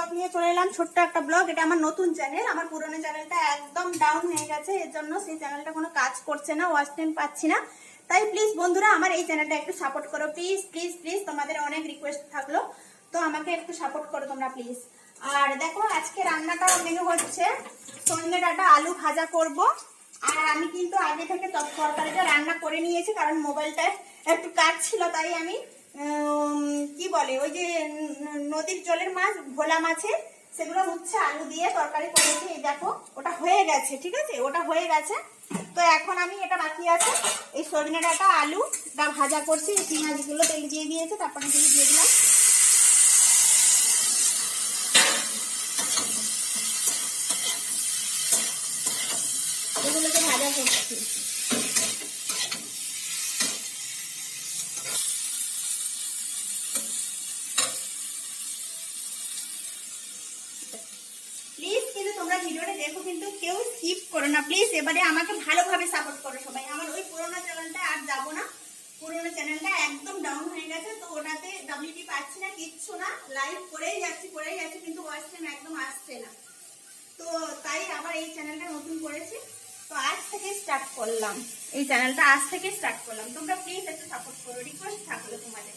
Blog নিয়ে চলে এলাম। ছোট্ট একটা ব্লগ এটা আমার নতুন চ্যানেল আমার পুরোনো চ্যানেলটা একদম ডাউন হয়ে গেছে, এর জন্য সেই চ্যানেলটা কোনো কাজ করছে না ওয়াচ টাইম পাচ্ছি না। তাই প্লিজ বন্ধুরা, আমার এই চ্যানেলটা একটু সাপোর্ট করো। প্লিজ প্লিজ প্লিজ তোমাদের অনেক রিকোয়েস্ট থাকল। তো আমাকে একটু সাপোর্ট করো তোমরা প্লিজ আর দেখো, আজকে রান্নাটা মেনু হচ্ছে সন্ধ্যে ডাটা আলু ভাজা করব। আর আমি কিন্তু আগে থেকে তর- তরকারিটা রান্না করে নিয়েছি, কারণ মোবাইলটা একটু কাজ ছিল, তাই আমি বলে? ওই যে নদীর জলের মাছ, ভোলা মাছে সেগুলো হচ্ছে আলু দিয়ে তরকারি করেছি। এই দেখো, ওটা হয়ে গেছে, ঠিক আছে? ওটা হয়ে গেছে। তো এখন আমি এটা বাকি আছে। এই সজনে ডাটা, আলু দা ভাজা করছি। পেঁয়াজগুলো তেল দিয়ে দিয়েছে, তারপরে এগুলো দিয়ে দিলাম। এগুলোকে ভাজা করছি প্লিজ কিন্তু তোমরা ভিডিওটা দেখো, কিন্তু কেউ স্কিপ করো না। প্লিজ এবারে আমাকে ভালোভাবে সাপোর্ট করো সবাই। আমার ওই পুরোনো চ্যানেলটা আর যাব না। পুরোনো চ্যানেলটা একদম ডাউন হয়ে গেছে, তো ওটাতে ডাব্লিউটি পাচ্ছি না, কিচ্ছু না। লাইভ করেই যাচ্ছি করেই যাচ্ছি, কিন্তু ওয়াচ টাইম একদম আসছে না। তো তাই আবার এই চ্যানেলটা নতুন করেছি। তো আজ থেকে স্টার্ট করলাম। এই চ্যানেলটা আজ থেকে স্টার্ট করলাম। তোমরা প্লিজ একটু সাপোর্ট করো। রিকোয়েস্ট থাকল তোমাদের।